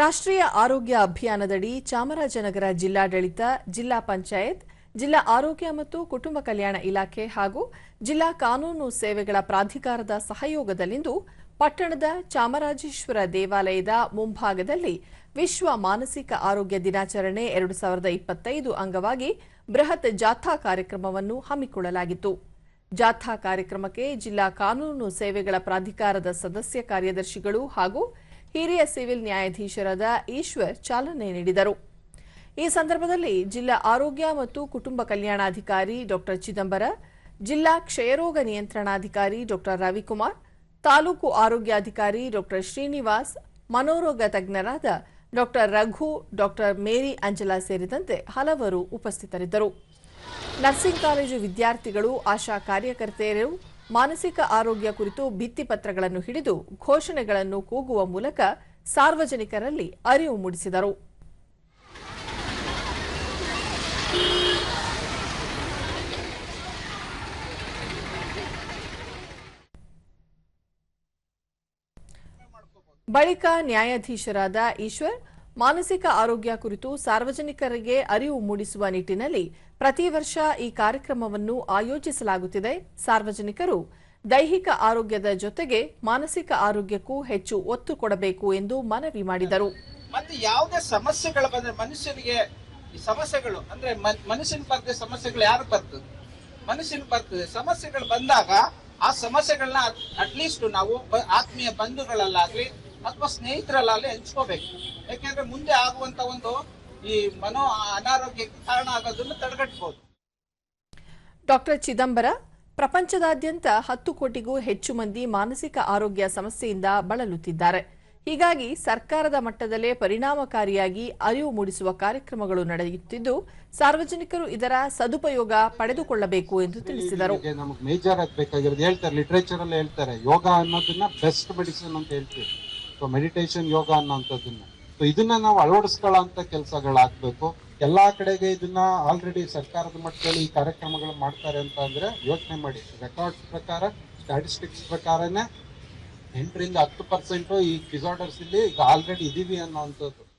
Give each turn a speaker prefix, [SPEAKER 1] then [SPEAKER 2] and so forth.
[SPEAKER 1] ರಾಷ್ಟ್ರೀಯ ಆರೋಗ್ಯ ಅಭಿಯಾನದಡಿ ಚಾಮರಾಜನಗರ ಜಿಲ್ಲಾಡಳಿತ, ಜಿಲ್ಲಾ ಪಂಚಾಯತ್, ಜಿಲ್ಲಾ ಆರೋಗ್ಯ ಮತ್ತು ಕುಟುಂಬ ಕಲ್ಯಾಣ ಇಲಾಖೆ ಹಾಗೂ ಜಿಲ್ಲಾ ಕಾನೂನು ಸೇವೆಗಳ ಪ್ರಾಧಿಕಾರದ ಸಹಯೋಗದಲ್ಲಿಂದು ಪಟ್ಟಣದ ಚಾಮರಾಜೇಶ್ವರ ದೇವಾಲಯದ ಮುಂಭಾಗದಲ್ಲಿ ವಿಶ್ವ ಮಾನಸಿಕ ಆರೋಗ್ಯ ದಿನಾಚರಣೆ ಎರಡು ಸಾವಿರದ ಇಪ್ಪತ್ತೈದು ಅಂಗವಾಗಿ ಬೃಹತ್ ಜಾಥಾ ಕಾರ್ಯಕ್ರಮವನ್ನು ಹಮ್ಮಿಕೊಳ್ಳಲಾಗಿತ್ತು. ಜಾಥಾ ಕಾರ್ಯಕ್ರಮಕ್ಕೆ ಜಿಲ್ಲಾ ಕಾನೂನು ಸೇವೆಗಳ ಪ್ರಾಧಿಕಾರದ ಸದಸ್ಯ ಕಾರ್ಯದರ್ಶಿಗಳು ಹಾಗೂ ಹಿರಿಯ ಸಿವಿಲ್ ನ್ಯಾಯಾಧೀಶರಾದ ಈಶ್ವರ್ ಚಾಲನೆ ನೀಡಿದರು. ಈ ಸಂದರ್ಭದಲ್ಲಿ ಜಿಲ್ಲಾ ಆರೋಗ್ಯ ಮತ್ತು ಕುಟುಂಬ ಕಲ್ಯಾಣಾಧಿಕಾರಿ ಡಾ ಚಿದಂಬರ, ಜಿಲ್ಲಾ ಕ್ಷಯರೋಗ ನಿಯಂತ್ರಣಾಧಿಕಾರಿ ಡಾ ರವಿಕುಮಾರ್, ತಾಲೂಕು ಆರೋಗ್ಯಾಧಿಕಾರಿ ಡಾ ಶ್ರೀನಿವಾಸ್, ಮನೋರೋಗ ತಜ್ಞರಾದ ಡಾ ರಘು ಡಾ ಮೇರಿ ಅಂಜಲಾ ಸೇರಿದಂತೆ ಹಲವರು ಉಪಸ್ಥಿತರಿದ್ದರು. ನರ್ಸಿಂಗ್ ಕಾಲೇಜು ವಿದ್ಯಾರ್ಥಿಗಳು, ಆಶಾ ಕಾರ್ಯಕರ್ತೆಯರು ಮಾನಸಿಕ ಆರೋಗ್ಯ ಕುರಿತು ಭಿತ್ತಿಪತ್ರಗಳನ್ನು ಹಿಡಿದು ಘೋಷಣೆಗಳನ್ನು ಕೂಗುವ ಮೂಲಕ ಸಾರ್ವಜನಿಕರಲ್ಲಿ ಅರಿವು ಮೂಡಿಸಿದರು. ಬಳಿಕ ನ್ಯಾಯಾಧೀಶರಾದ ಈಶ್ವರ್, ಮಾನಸಿಕ ಆರೋಗ್ಯ ಕುರಿತು ಸಾರ್ವಜನಿಕರಿಗೆ ಅರಿವು ಮೂಡಿಸುವ ನಿಟ್ಟಿನಲ್ಲಿ ಪ್ರತಿ ವರ್ಷ ಈ ಕಾರ್ಯಕ್ರಮವನ್ನು ಆಯೋಜಿಸಲಾಗುತ್ತಿದೆ. ಸಾರ್ವಜನಿಕರು ದೈಹಿಕ ಆರೋಗ್ಯದ ಜೊತೆಗೆ ಮಾನಸಿಕ ಆರೋಗ್ಯಕ್ಕೂ ಹೆಚ್ಚು ಒತ್ತು ಕೊಡಬೇಕು ಎಂದು ಮನವಿ ಮಾಡಿದರು.
[SPEAKER 2] ಮತ್ತೆ ಯಾವುದೇ ಸಮಸ್ಯೆಗಳು ಬಂದ್ರೆ ಮನುಷ್ಯನಿಗೆ ಸಮಸ್ಯೆಗಳು, ಅಂದ್ರೆ ಮನ್- ಮನುಷ್ಯನ ಬರ್ತದೆ ಸಮಸ್ಯೆಗಳು ಯಾರು ಬರ್ತದೆ? ಮನುಷ್ಯನ ಬರ್ತದೆ ಸಮಸ್ಯೆಗಳು ಬಂದಾಗ ಆ ಸಮಸ್ಯೆಗಳನ್ನ ಅಟ್ಲೀಸ್ಟ್ ನಾವು ಆತ್ಮೀಯ ಬಂಧುಗಳಲ್ಲಾಗ್ಲಿ ಅಥವಾ ಸ್ನೇಹಿತರಲ್ಲಾಗ್ಲಿ ಹಂಚ್ಕೋಬೇಕು. ಯಾಕೆಂದ್ರೆ ಮುಂದೆ ಆಗುವಂತ ಒಂದು ಈ ಮನೋ ಅನಾರೋಗ್ಯಕ್ಕೆ ಕಾರಣ ಆಗೋದನ್ನು ತಡೆಗಟ್ಟಬಹುದು
[SPEAKER 1] ಡಾಕ್ಟರ್ ಚಿದಂಬರ ಪ್ರಪಂಚದಾದ್ಯಂತ ಹತ್ತು ಕೋಟಿಗೂ ಹೆಚ್ಚು ಮಂದಿ ಮಾನಸಿಕ ಆರೋಗ್ಯ ಸಮಸ್ಯೆಯಿಂದ ಬಳಲುತ್ತಿದ್ದಾರೆ. ಹೀಗಾಗಿ ಸರ್ಕಾರದ ಮಟ್ಟದಲ್ಲೇ ಪರಿಣಾಮಕಾರಿಯಾಗಿ ಅರಿವು ಮೂಡಿಸುವ ಕಾರ್ಯಕ್ರಮಗಳು ನಡೆಯುತ್ತಿದ್ದು ಸಾರ್ವಜನಿಕರು ಇದರ ಸದುಪಯೋಗ ಪಡೆದುಕೊಳ್ಳಬೇಕು ಎಂದು ತಿಳಿಸಿದರು.
[SPEAKER 3] ನಮಗೆ ಮೇಜರ್ ಆಗಬೇಕಾಗಿರೋದು ಹೇಳ್ತಾರೆ ಲಿಟ್ರೇಚರ್ ಅಲ್ಲಿ ಹೇಳ್ತಾರೆ ಯೋಗ ಅನ್ನೋದನ್ನ ಬೆಸ್ಟ್ ಮೆಡಿಸಿನ್ ಅಂತ ಹೇಳ್ತೀವಿ. ಮೆಡಿಟೇಷನ್ ಯೋಗ ಅನ್ನೋ ಇದನ್ನ ನಾವು ಅಳವಡಿಸ್ಕೊಳ್ಳೋ ಅಂತ ಕೆಲಸಗಳಾಗಬೇಕು. ಎಲ್ಲಾ ಕಡೆಗೆ ಇದನ್ನ ಆಲ್ರೆಡಿ ಸರ್ಕಾರದ ಮಟ್ಟದಲ್ಲಿ ಈ ಕಾರ್ಯಕ್ರಮಗಳು ಮಾಡ್ತಾರೆ ಅಂತ ಅಂದ್ರೆ ಯೋಚನೆ ಮಾಡಿ. ರೆಕಾರ್ಡ್ಸ್ ಪ್ರಕಾರ ಸ್ಟಾಟಿಸ್ಟಿಕ್ಸ್ ಪ್ರಕಾರನೇ ಎಂಟರಿಂದ ಹತ್ತು ಪರ್ಸೆಂಟ್ ಈ ಡಿಸಾರ್ಡರ್ಸ್ ಇಲ್ಲಿ ಈಗ ಆಲ್ರೆಡಿ ಇದೀವಿ ಅನ್ನೋಂಥದ್ದು